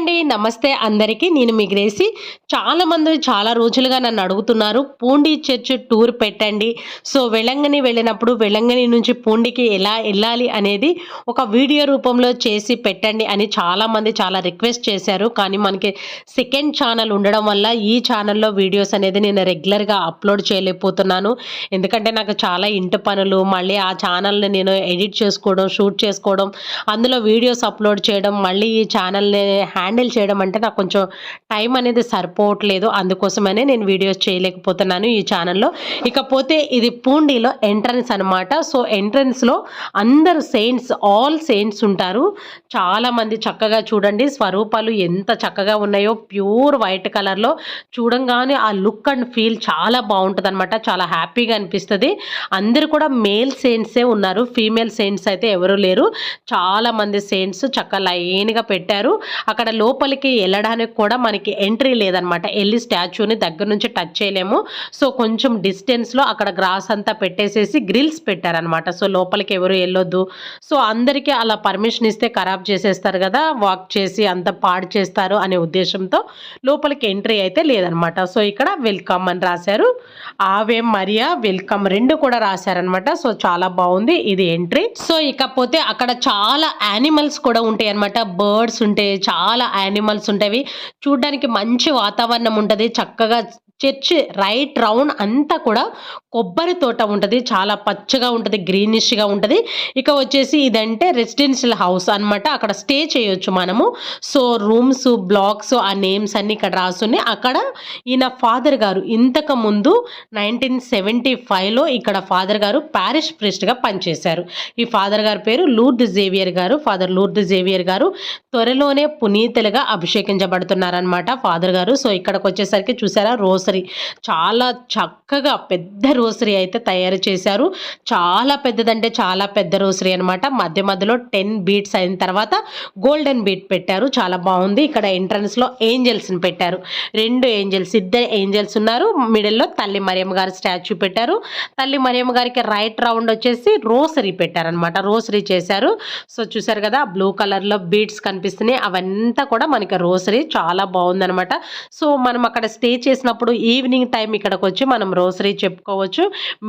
అండి. నమస్తే అందరికీ. నేను మీ గ్రేసి. చాలా చాలా రోజులుగా నన్ను అడుగుతున్నారు పూండి చర్చ్ టూర్ పెట్టండి. సో వెలంగని వెళ్ళినప్పుడు వెలంగని నుంచి పూండికి ఎలా వెళ్ళాలి అనేది ఒక వీడియో రూపంలో చేసి పెట్టండి అని చాలామంది చాలా రిక్వెస్ట్ చేశారు. కానీ మనకి సెకండ్ ఛానల్ ఉండడం వల్ల ఈ ఛానల్లో వీడియోస్ అనేది నేను రెగ్యులర్గా అప్లోడ్ చేయలేకపోతున్నాను. ఎందుకంటే నాకు చాలా ఇంటి పనులు మళ్ళీ ఆ ఛానల్ని నేను ఎడిట్ చేసుకోవడం షూట్ చేసుకోవడం అందులో వీడియోస్ అప్లోడ్ చేయడం మళ్ళీ ఈ ఛానల్ని హ్యాండ్ హ్యాండిల్ చేయడం అంటే నాకు కొంచెం టైం అనేది సరిపోవట్లేదు. అందుకోసమనే నేను వీడియోస్ చేయలేకపోతున్నాను ఈ ఛానల్లో. ఇకపోతే ఇది పూండిలో ఎంట్రన్స్ అనమాట సో ఎంట్రన్స్లో అందరు సెయింట్స్ ఆల్ సెయింట్స్ ఉంటారు. చాలామంది చక్కగా చూడండి స్వరూపాలు ఎంత చక్కగా ఉన్నాయో. ప్యూర్ వైట్ కలర్లో చూడంగానే ఆ లుక్ అండ్ ఫీల్ చాలా బాగుంటుంది అనమాట చాలా హ్యాపీగా అనిపిస్తుంది. అందరు కూడా మేల్ సెయింట్సే ఉన్నారు. ఫీమేల్ సెయింట్స్ అయితే ఎవరు లేరు. చాలా మంది సెయింట్స్ చక్కగా లైన్గా పెట్టారు. అక్కడ లోపలికి వెళ్ళడానికి కూడా మనకి ఎంట్రీ లేదనమాట. వెళ్ళి స్టాచ్యూని దగ్గర నుంచి టచ్ చేయలేము. సో కొంచెం డిస్టెన్స్లో అక్కడ గ్రాస్ అంతా పెట్టేసేసి గ్రిల్స్ పెట్టారనమాట. సో లోపలికి ఎవరు వెళ్ళొద్దు. సో అందరికీ అలా పర్మిషన్ ఇస్తే ఖరాబ్ చేసేస్తారు కదా వాక్ చేసి అంత పాడు చేస్తారు అనే ఉద్దేశంతో లోపలికి ఎంట్రీ అయితే లేదనమాట. సో ఇక్కడ వెల్కమ్ అని రాశారు. ఆవే మరియా వెల్కమ్ రెండు కూడా రాశారనమాట. సో చాలా బాగుంది ఇది ఎంట్రీ. సో ఇకపోతే అక్కడ చాలా యానిమల్స్ కూడా ఉంటాయి అనమాట బర్డ్స్ ఉంటాయి చాలా యానిమల్స్ ఉంటాయి. చూడడానికి మంచి వాతావరణం ఉంటుంది. చక్కగా చర్చ్ రైట్ రౌండ్ అంతా కూడా కొబ్బరి తోట ఉంటుంది. చాలా పచ్చగా ఉంటుంది గ్రీనిష్గా ఉంటుంది. ఇక వచ్చేసి ఇదంటే రెసిడెన్షియల్ హౌస్ అన్నమాట. అక్కడ స్టే చేయొచ్చు మనము. సో రూమ్స్ బ్లాక్స్ ఆ నేమ్స్ అన్ని ఇక్కడ రాసున్నాయి. అక్కడ ఈయన ఫాదర్ గారు ఇంతకు ముందు నైన్టీన్ సెవెంటీ ఫైవ్లో ఇక్కడ ఫాదర్ గారు ప్యారిష్ ప్రిస్ట్గా పనిచేశారు. ఈ ఫాదర్ గారి పేరు లూర్ద్ జేవియర్ గారు. ఫాదర్ లూర్ద్ జేవియర్ గారు త్వరలోనే పునీతులుగా అభిషేకించబడుతున్నారనమాట ఫాదర్ గారు. సో ఇక్కడికి వచ్చేసరికి చూసారా? రోసరీ. చాలా చక్కగా పెద్ద రోసరీ అయితే తయారు చేశారు. చాలా పెద్దదంటే చాలా పెద్ద రోసరీ అనమాట మధ్య మధ్యలో టెన్ బీట్స్ అయిన తర్వాత గోల్డెన్ బీట్ పెట్టారు. చాలా బాగుంది. ఇక్కడ ఎంట్రన్స్లో ఏంజల్స్ని పెట్టారు. రెండు ఏంజల్స్ ఇద్దరు ఏంజల్స్ ఉన్నారు. మిడిల్లో తల్లి మరియమ్మ గారి స్టాచ్యూ పెట్టారు. తల్లి మరియమ్మ గారికి రైట్ రౌండ్ వచ్చేసి రోసరీ పెట్టారనమాట రోసరీ చేశారు. సో చూసారు కదా బ్లూ కలర్లో బీడ్స్ కనిపిస్తున్నాయి. అవంతా కూడా మనకి రోసరీ. చాలా బాగుందనమాట సో మనం అక్కడ స్టే చేసినప్పుడు ఈవినింగ్ టైం ఇక్కడికి వచ్చి మనం రోసరీ చెప్పుకోవచ్చు.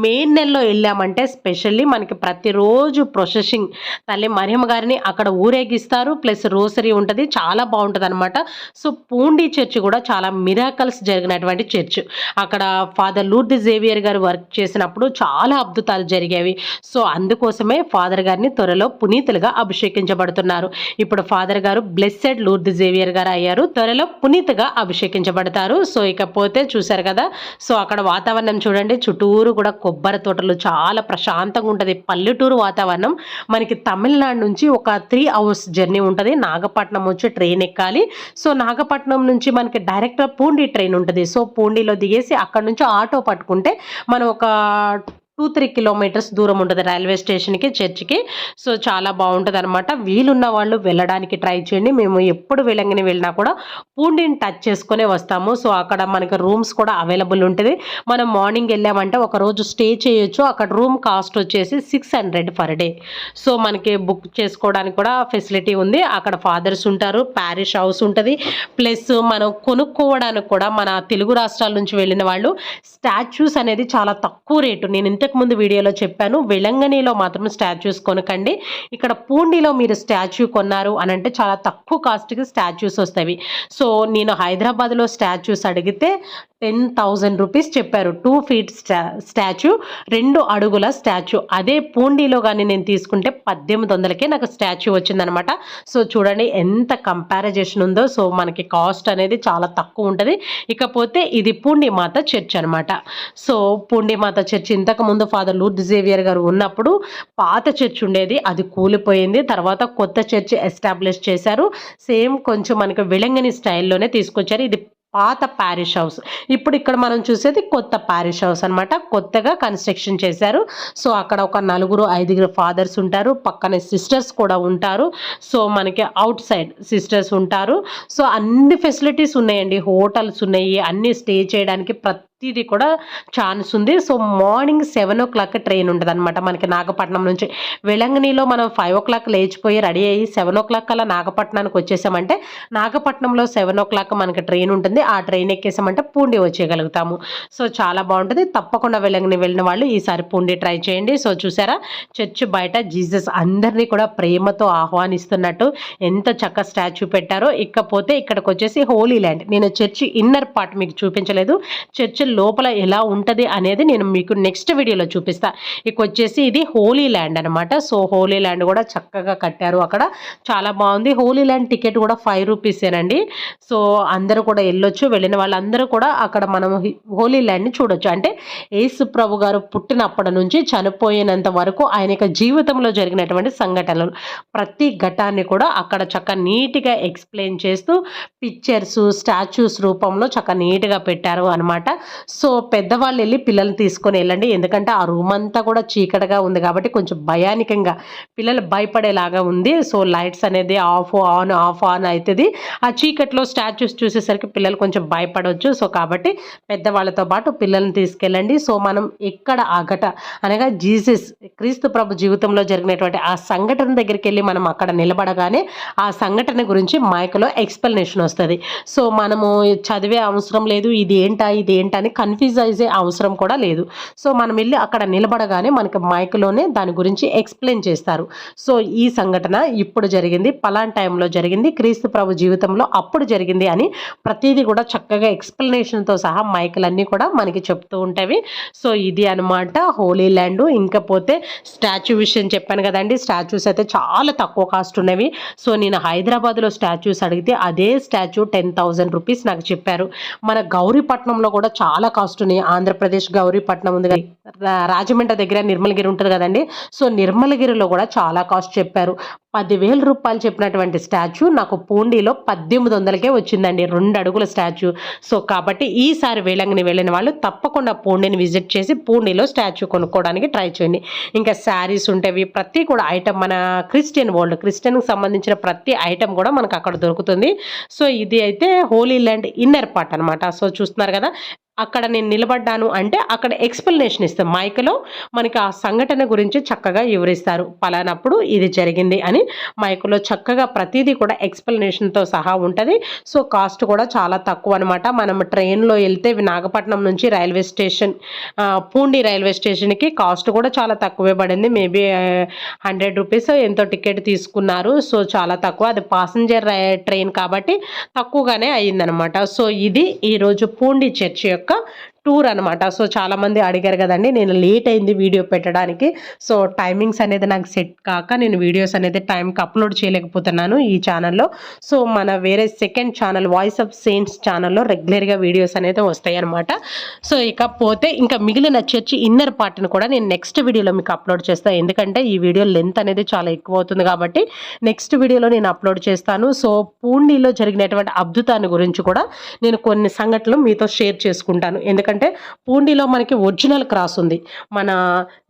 మెయిన్ నెలలో వెళ్ళామంటే స్పెషల్లీ మనకి ప్రతిరోజు ప్రొసెసింగ్ తల్లి మరియమ్మ గారిని అక్కడ ఊరేగిస్తారు. ప్లస్ రోసరీ ఉంటుంది. చాలా బాగుంటుంది అనమాట సో పూండి చర్చ్ కూడా చాలా మిరాకల్స్ జరిగినటువంటి చర్చ్. అక్కడ ఫాదర్ లూర్ది జేవియర్ గారు వర్క్ చేసినప్పుడు చాలా అద్భుతాలు జరిగేవి. సో అందుకోసమే ఫాదర్ గారిని త్వరలో పునీతులుగా అభిషేకించబడుతున్నారు. ఇప్పుడు ఫాదర్ గారు బ్లెస్సెడ్ లూర్ది జేవియర్ గారు అయ్యారు. త్వరలో పునీతగా అభిషేకించబడతారు. సో ఇకపోతే చూసారు కదా? సో అక్కడ వాతావరణం చూడండి. చుట్టూరు కూడా కొబ్బరి తోటలు. చాలా ప్రశాంతంగా ఉంటుంది. పల్లెటూరు వాతావరణం. మనకి తమిళనాడు నుంచి ఒక త్రీ అవర్స్ జర్నీ ఉంటుంది. నాగపట్నం వచ్చి ట్రైన్ ఎక్కాలి. సో నాగపట్నం నుంచి మనకి డైరెక్ట్ పూండి ట్రైన్ ఉంటుంది. సో పూండిలో దిగేసి అక్కడ నుంచి ఆటో పట్టుకుంటే మనం ఒక టూ త్రీ కిలోమీటర్స్ దూరం ఉంటుంది రైల్వే స్టేషన్కి చర్చికి. సో చాలా బాగుంటుంది అనమాట వీలున్న వాళ్ళు వెళ్ళడానికి ట్రై చేయండి. మేము ఎప్పుడు వెళ్ళంగానే వెళ్ళినా కూడా పూండిని టచ్ చేసుకునే వస్తాము. సో అక్కడ మనకి రూమ్స్ కూడా అవైలబుల్ ఉంటుంది. మనం మార్నింగ్ వెళ్ళామంటే ఒక రోజు స్టే చేయొచ్చు. అక్కడ రూమ్ కాస్ట్ వచ్చేసి six hundred per day. So మనకి బుక్ చేసుకోవడానికి కూడా ఫెసిలిటీ ఉంది. అక్కడ ఫాదర్స్ ఉంటారు. ప్యారిష్ హౌస్ ఉంటుంది. ప్లస్ మనం కొనుక్కోవడానికి కూడా మన తెలుగు రాష్ట్రాల నుంచి వెళ్ళిన వాళ్ళు స్టాచ్యూస్ అనేది చాలా తక్కువ రేటు. నేను ఇంత ఇంతకుముందు వీడియోలో చెప్పాను వెలంగనీలో మాత్రం స్టాచ్యూస్ కొనకండి. ఇక్కడ పూండిలో మీరు స్టాచ్యూ కొన్నారు అని అంటే చాలా తక్కువ కాస్ట్కి స్టాచ్యూస్ వస్తాయి. సో నేను హైదరాబాద్లో స్టాచ్యూస్ అడిగితే టెన్ థౌజండ్ రూపీస్ చెప్పారు. టూ ఫీట్ స్టా స్టాచ్యూ రెండు అడుగుల స్టాచ్యూ అదే పూండిలో కానీ నేను తీసుకుంటే పద్దెనిమిది వందలకే నాకు స్టాచ్యూ వచ్చిందనమాట. సో చూడండి ఎంత కంపారిజేషన్ ఉందో. సో మనకి కాస్ట్ అనేది చాలా తక్కువ ఉంటుంది. ఇకపోతే ఇది పూండిమాత చర్చ్ అనమాట. సో పూండిమాత చర్చ్ ఇంతకు ముందు ఫాదర్ లూర్ద్ జేవియర్ గారు ఉన్నప్పుడు పాత చర్చ్ ఉండేది. అది కూలిపోయింది. తర్వాత కొత్త చర్చ్ ఎస్టాబ్లిష్ చేశారు. సేమ్ కొంచెం మనకి విలంగని స్టైల్లోనే తీసుకొచ్చారు. ఇది పాత ప్యారిష్ హౌస్ ఇప్పుడు ఇక్కడ మనం చూసేది కొత్త ప్యారిష్ హౌస్ అనమాట కొత్తగా కన్స్ట్రక్షన్ చేశారు. సో అక్కడ ఒక నలుగురు ఐదుగురు ఫాదర్స్ ఉంటారు. పక్కనే సిస్టర్స్ కూడా ఉంటారు. సో మనకి అవుట్ సైడ్ సిస్టర్స్ ఉంటారు. సో అన్ని ఫెసిలిటీస్ ఉన్నాయండి. హోటల్స్ ఉన్నాయి. అన్ని స్టే చేయడానికి ప్రతి ప్రతిదీ కూడా ఛాన్స్ ఉంది. So morning seven o'clock train ఉంటుంది అనమాట మనకి నాగపట్నం నుంచి. వెలంగనిలో మనం ఫైవ్ ఓ క్లాక్ లేచిపోయి రెడీ అయ్యి సెవెన్ ఓ క్లాక్ అలా నాగపట్నానికి వచ్చేసామంటే నాగపట్నంలో సెవెన్ ఓ క్లాక్ మనకి ట్రైన్ ఉంటుంది. ఆ ట్రైన్ ఎక్కేసామంటే పూండి వచ్చేయగలుగుతాము. సో చాలా బాగుంటుంది. తప్పకుండా వెలంగిని వెళ్ళిన వాళ్ళు ఈసారి పూండి ట్రై చేయండి. సో చూసారా? చర్చ్ బయట జీసస్ అందరినీ కూడా ప్రేమతో ఆహ్వానిస్తున్నట్టు ఎంత చక్క స్టాచ్యూ పెట్టారో. ఇకపోతే ఇక్కడికి వచ్చేసి హోలీ ల్యాండ్ నేను చర్చి ఇన్నర్ పార్ట్ మీకు చూపించలేదు. చర్చ్ లోపల ఎలా ఉంటుంది అనేది నేను మీకు నెక్స్ట్ వీడియోలో చూపిస్తా. ఇక వచ్చేసి ఇది హోలీ ల్యాండ్ అనమాట సో హోలీ ల్యాండ్ కూడా చక్కగా కట్టారు అక్కడ. చాలా బాగుంది. హోలీ ల్యాండ్ టికెట్ కూడా ఫైవ్ రూపీసేనండి సో అందరూ కూడా వెళ్ళొచ్చు. వెళ్ళిన వాళ్ళందరూ కూడా అక్కడ మనం హోలీ ల్యాండ్ని చూడొచ్చు. అంటే యేసు ప్రభు గారు పుట్టినప్పటి నుంచి చనిపోయినంత వరకు ఆయన యొక్క జీవితంలో జరిగినటువంటి సంఘటనలు. ప్రతి ఘటాన్ని కూడా అక్కడ చక్క నీట్గా ఎక్స్ప్లెయిన్ చేస్తూ పిక్చర్స్ స్టాచ్యూస్ రూపంలో చక్క నీట్గా పెట్టారు అనమాట సో పెద్దవాళ్ళు వెళ్ళి పిల్లల్ని తీసుకొని వెళ్ళండి. ఎందుకంటే ఆ రూమ్ అంతా కూడా చీకటిగా ఉంది కాబట్టి కొంచెం భయానికంగా పిల్లలు భయపడేలాగా ఉంది. సో లైట్స్ అనేది ఆఫ్ ఆన్ ఆఫ్ ఆన్ అవుతుంది ఆ చీకట్లో స్టాచ్యూస్ చూసేసరికి పిల్లలు కొంచెం భయపడవచ్చు సో కాబట్టి పెద్దవాళ్ళతో పాటు పిల్లల్ని తీసుకెళ్ళండి. సో మనం ఎక్కడ అగట అనగా జీసస్ క్రీస్తు ప్రభు జీవితంలో జరిగినటువంటి ఆ సంఘటన దగ్గరికి వెళ్ళి మనం అక్కడ నిలబడగానే ఆ సంఘటన గురించి మైక్లో ఎక్స్ప్లెనేషన్ వస్తుంది. సో మనము చదివే అవసరం లేదు. ఇది ఏంటా ఇది ఏంటని అని కన్ఫ్యూజ్ అయ్యే అవసరం కూడా లేదు. సో మనం వెళ్ళి అక్కడ నిలబడగానే మనకి మైక్లోనే దాని గురించి ఎక్స్ప్లెయిన్ చేస్తారు. సో ఈ సంఘటన ఇప్పుడు జరిగింది పలాన్ టైంలో జరిగింది క్రీస్తు ప్రభు జీవితంలో అప్పుడు జరిగింది అని ప్రతిదీ కూడా చక్కగా ఎక్స్ప్లెనేషన్తో సహా మైకులన్నీ కూడా మనకి చెప్తూ ఉంటాయి. సో ఇది అనమాట హోలీ ల్యాండ్ ఇంకపోతే స్టాచ్యూ విషయం చెప్పాను కదండి. స్టాచ్యూస్ అయితే చాలా తక్కువ కాస్ట్ ఉన్నవి. సో నేను హైదరాబాద్లో స్టాచ్యూస్ అడిగితే అదే స్టాచ్యూ టెన్ థౌజండ్ రూపీస్ నాకు చెప్పారు. మన గౌరీపట్నంలో కూడా చాలా కాస్ట్ ఉన్నాయి. ఆంధ్రప్రదేశ్ గౌరీపట్నం ఉంది రాజమండ్రి దగ్గర నిర్మలగిరి ఉంటుంది కదండి. సో నిర్మలగిరిలో కూడా చాలా కాస్ట్ చెప్పారు. పదివేల రూపాయలు చెప్పినటువంటి స్టాచ్యూ నాకు పూండిలో పద్దెనిమిది వందలకే వచ్చిందండి. రెండు అడుగుల స్టాచ్యూ సో కాబట్టి ఈసారి వేలంగిని వెళ్ళిన వాళ్ళు తప్పకుండా పూండిని విజిట్ చేసి పూండిలో స్టాచ్యూ కొనుక్కోవడానికి ట్రై చేయండి. ఇంకా శారీస్ ఉంటాయి ప్రతి కూడా ఐటమ్ మన క్రిస్టియన్ వరల్డ్ క్రిస్టియన్కి సంబంధించిన ప్రతి ఐటమ్ కూడా మనకు అక్కడ దొరుకుతుంది. సో ఇది అయితే హోలీ ల్యాండ్ ఇన్నర్ పార్ట్ అనమాట సో చూస్తున్నారు కదా అక్కడ నేను నిలబడ్డాను అంటే అక్కడ ఎక్స్ప్లెనేషన్ ఇస్తాం. మైక్లో మనకి ఆ సంఘటన గురించి చక్కగా వివరిస్తారు. పలానప్పుడు ఇది జరిగింది అని మైక్లో చక్కగా ప్రతిదీ కూడా ఎక్స్ప్లెనేషన్తో సహా ఉంటుంది. సో కాస్ట్ కూడా చాలా తక్కువ అనమాట మనం ట్రైన్లో వెళ్తే నాగపట్నం నుంచి రైల్వే స్టేషన్ పూండి రైల్వే స్టేషన్కి కాస్ట్ కూడా చాలా తక్కువే పడింది. మేబీ హండ్రెడ్ రూపీస్ ఎంతో టికెట్ తీసుకున్నారు. సో చాలా తక్కువ. అది పాసింజర్ ట్రైన్ కాబట్టి తక్కువగానే అయ్యిందనమాట సో ఇది ఈరోజు పూండి చర్చ్ యొక్క యొక్క టూర్ అనమాట సో చాలామంది అడిగారు కదండి నేను లేట్ అయింది వీడియో పెట్టడానికి. సో టైమింగ్స్ అనేది నాకు సెట్ కాక నేను వీడియోస్ అనేది టైంకి అప్లోడ్ చేయలేకపోతున్నాను ఈ ఛానల్లో. సో మన వేరే second channel Voice of Saints ఛానల్లో రెగ్యులర్గా వీడియోస్ అనేది వస్తాయి అనమాట సో ఇకపోతే ఇంకా మిగిలిన చర్చి ఇన్నర్ పార్ట్ని కూడా నేను నెక్స్ట్ వీడియోలో మీకు అప్లోడ్ చేస్తాను ఎందుకంటే ఈ వీడియో లెంత్ అనేది చాలా ఎక్కువ అవుతుంది కాబట్టి నెక్స్ట్ వీడియోలో నేను అప్లోడ్ చేస్తాను. సో పూండిలో జరిగినటువంటి అద్భుతాన్ని గురించి కూడా నేను కొన్ని సంఘటనలు మీతో షేర్ చేసుకుంటాను. ఎందుకంటే పూండిలో మనకి ఒరిజినల్ క్రాస్ ఉంది. మన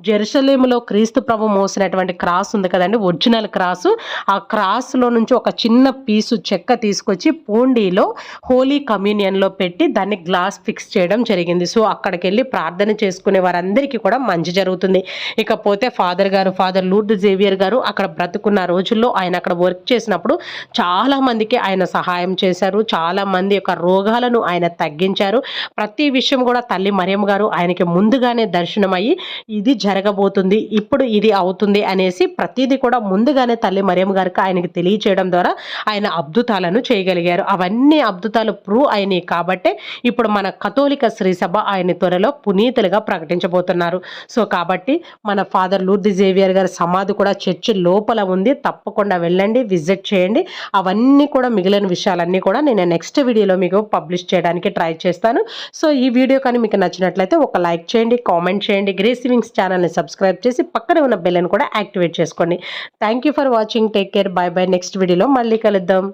జెరూసలేములో క్రీస్తు ప్రభు మోసినటువంటి క్రాస్ ఉంది కదండి ఒరిజినల్ క్రాసు. ఆ క్రాస్లో నుంచి ఒక చిన్న పీసు చెక్క తీసుకొచ్చి పూండిలో హోలీ కమ్యూనియన్లో పెట్టి దాన్ని గ్లాస్ ఫిక్స్ చేయడం జరిగింది. సో అక్కడికి వెళ్ళి ప్రార్థన చేసుకునే వారందరికీ కూడా మంచి జరుగుతుంది. ఇకపోతే ఫాదర్ గారు ఫాదర్ లూర్డ్ జేవియర్ గారు అక్కడ బ్రతుకున్న రోజుల్లో ఆయన అక్కడ వర్క్ చేసినప్పుడు చాలామందికి ఆయన సహాయం చేశారు. చాలా మంది యొక్క రోగాలను ఆయన తగ్గించారు. ప్రతి విషయం కూడా తల్లి మరియమ్మ గారు ఆయనకి ముందుగానే దర్శనం అయ్యి ఇది జరగబోతుంది ఇప్పుడు ఇది అవుతుంది అనేసి ప్రతిదీ కూడా ముందుగానే తల్లి మరియమ్మ గారికి ఆయనకి తెలియచేయడం ద్వారా ఆయన అద్భుతాలను చేయగలిగారు. అవన్నీ అద్భుతాలు ప్రూవ్ అయినాయి కాబట్టే ఇప్పుడు మన కథోలిక శ్రీసభ ఆయన త్వరలో పునీతులుగా ప్రకటించబోతున్నారు. సో కాబట్టి మన ఫాదర్ లూర్ది జేవియర్ గారి సమాధి కూడా చర్చి లోపల ఉంది. తప్పకుండా వెళ్ళండి విజిట్ చేయండి. అవన్నీ కూడా మిగిలిన విషయాలన్నీ కూడా నేను నెక్స్ట్ వీడియోలో మీకు పబ్లిష్ చేయడానికి ట్రై చేస్తాను. సో ఈ వీడియో కానీ మీకు నచ్చినట్లయితే ఒక లైక్ చేయండి కామెంట్ చేయండి గ్రేస్ వింగ్స్ ఛానల్ని సబ్స్క్రైబ్ చేసి పక్కనే ఉన్న బెల్ని కూడా యాక్టివేట్ చేసుకోండి. Thank you for watching take care bye bye next వీడియోలో మళ్ళీ కలుద్దాం.